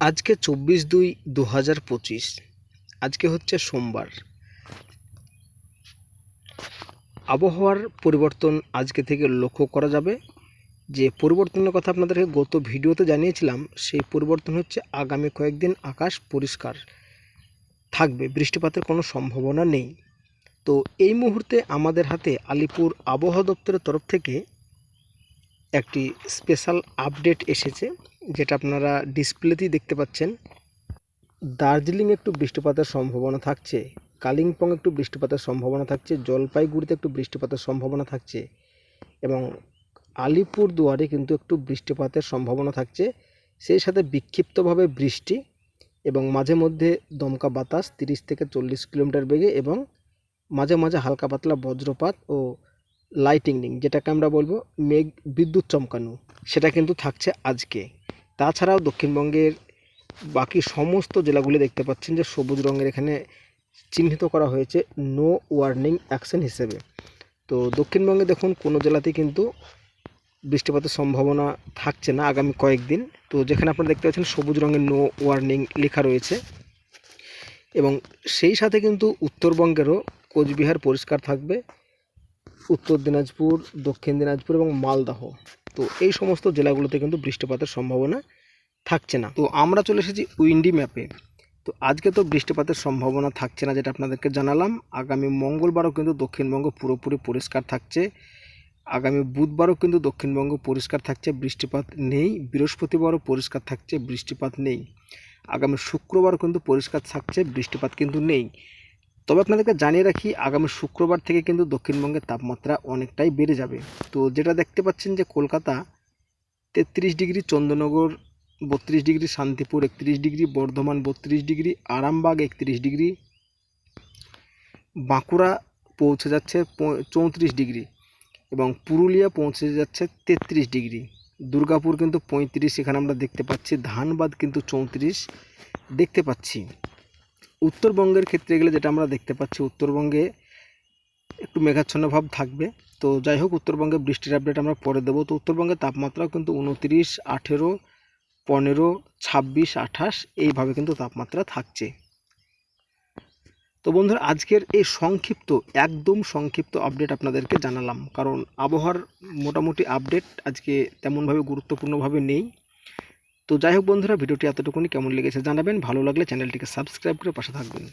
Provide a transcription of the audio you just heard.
আজকে চব্বিশ দুই দু হাজার পঁচিশ। আজকে হচ্ছে সোমবার। আবহাওয়ার পরিবর্তন আজকে থেকে লক্ষ্য করা যাবে। যে পরিবর্তনের কথা আপনাদেরকে গত ভিডিওতে জানিয়েছিলাম, সেই পরিবর্তন হচ্ছে আগামী কয়েকদিন আকাশ পরিষ্কার থাকবে, বৃষ্টিপাতের কোনো সম্ভাবনা নেই। তো এই মুহূর্তে আমাদের হাতে আলিপুর আবহাওয়া দপ্তরের তরফ থেকে একটি স্পেশাল আপডেট এসেছে, যেটা আপনারা ডিসপ্লেতেই দেখতে পাচ্ছেন। দার্জিলিং একটু বৃষ্টিপাতের সম্ভাবনা থাকছে কালিম্পং একটু বৃষ্টিপাতের সম্ভাবনা থাকছে, জলপাইগুড়িতে একটু বৃষ্টিপাতের সম্ভাবনা থাকছে, এবং আলিপুর দুয়ারে কিন্তু একটু বৃষ্টিপাতের সম্ভাবনা থাকছে। সেই সাথে বিক্ষিপ্তভাবে বৃষ্টি এবং মাঝে মধ্যে দমকা বাতাস তিরিশ থেকে চল্লিশ কিলোমিটার বেগে এবং মাঝে মাঝে হালকা পাতলা বজ্রপাত ও লাইটিংনিং যেটাকে আমরা বলব মেঘ বিদ্যুৎ চমকানো, সেটা কিন্তু থাকছে আজকে। তাছাড়াও দক্ষিণবঙ্গের বাকি সমস্ত জেলাগুলি দেখতে পাচ্ছেন যে সবুজ রঙের এখানে চিহ্নিত করা হয়েছে নো ওয়ার্নিং অ্যাকশন হিসেবে। তো দক্ষিণবঙ্গে দেখুন, কোনো জেলাতেই কিন্তু বৃষ্টিপাতের সম্ভাবনা থাকছে না আগামী কয়েকদিন। তো যেখানে আপনারা দেখতে পাচ্ছেন সবুজ রঙের নো ওয়ার্নিং লেখা রয়েছে। এবং সেই সাথে কিন্তু উত্তরবঙ্গেরও কোচবিহার পরিষ্কার থাকবে। উত্তর দিনাজপুর, দক্ষিণ দিনাজপুর এবং মালদহ। তো এই সমস্ত জেলাগুলোতে কিন্তু বৃষ্টিপাতের সম্ভাবনা থাকছে না। তো আমরা চলে এসেছি উইন্ডি ম্যাপে। তো আজকে তো বৃষ্টিপাতের সম্ভাবনা থাকছে না যেটা আপনাদেরকে জানালাম। আগামী মঙ্গলবারও কিন্তু দক্ষিণবঙ্গ পুরোপুরি পরিষ্কার থাকছে। আগামী বুধবারও কিন্তু দক্ষিণবঙ্গ পরিষ্কার থাকছে, বৃষ্টিপাত নেই। বৃহস্পতিবারও পরিষ্কার থাকছে, বৃষ্টিপাত নেই। আগামী শুক্রবারও কিন্তু পরিষ্কার থাকছে, বৃষ্টিপাত কিন্তু নেই। তবে আপনাদেরকে জানিয়ে রাখি, আগামী শুক্রবার থেকে কিন্তু দক্ষিণবঙ্গের তাপমাত্রা অনেকটাই বেড়ে যাবে। তো যেটা দেখতে পাচ্ছেন যে কলকাতা তেত্রিশ ডিগ্রি, চন্দ্রনগর বত্রিশ ডিগ্রি, শান্তিপুর একত্রিশ ডিগ্রি, বর্ধমান বত্রিশ ডিগ্রি, আরামবাগ একত্রিশ ডিগ্রি, বাঁকুড়া পৌঁছে যাচ্ছে চৌত্রিশ ডিগ্রি এবং পুরুলিয়া পৌঁছে যাচ্ছে তেত্রিশ ডিগ্রি। দুর্গাপুর কিন্তু পঁয়ত্রিশ, এখানে আমরা দেখতে পাচ্ছি, ধানবাদ কিন্তু চৌত্রিশ, দেখতে পাচ্ছি। উত্তরবঙ্গের ক্ষেত্রে গেলে যেটা আমরা দেখতে পাচ্ছি, উত্তরবঙ্গে একটু মেঘাচ্ছন্ন ভাব থাকবে। তো যাই হোক, উত্তরবঙ্গে বৃষ্টির আপডেট আমরা পরে দেবো। তো উত্তরবঙ্গের তাপমাত্রাও কিন্তু উনত্রিশ, আঠেরো, পনেরো, ছাব্বিশ, আঠাশ, এইভাবে কিন্তু তাপমাত্রা থাকছে। তো বন্ধুরা, আজকের এই সংক্ষিপ্ত, একদম সংক্ষিপ্ত আপডেট আপনাদেরকে জানালাম। কারণ আবহাওয়ার মোটামুটি আপডেট আজকে তেমনভাবে গুরুত্বপূর্ণভাবে নেই। তো যাই হোক বন্ধুরা, ভিডিওটি এতটুকুনি। কেমন লেগেছে জানাবেন। ভালো লাগলে চ্যানেলটিকে সাবস্ক্রাইব করে পাশে থাকবেন।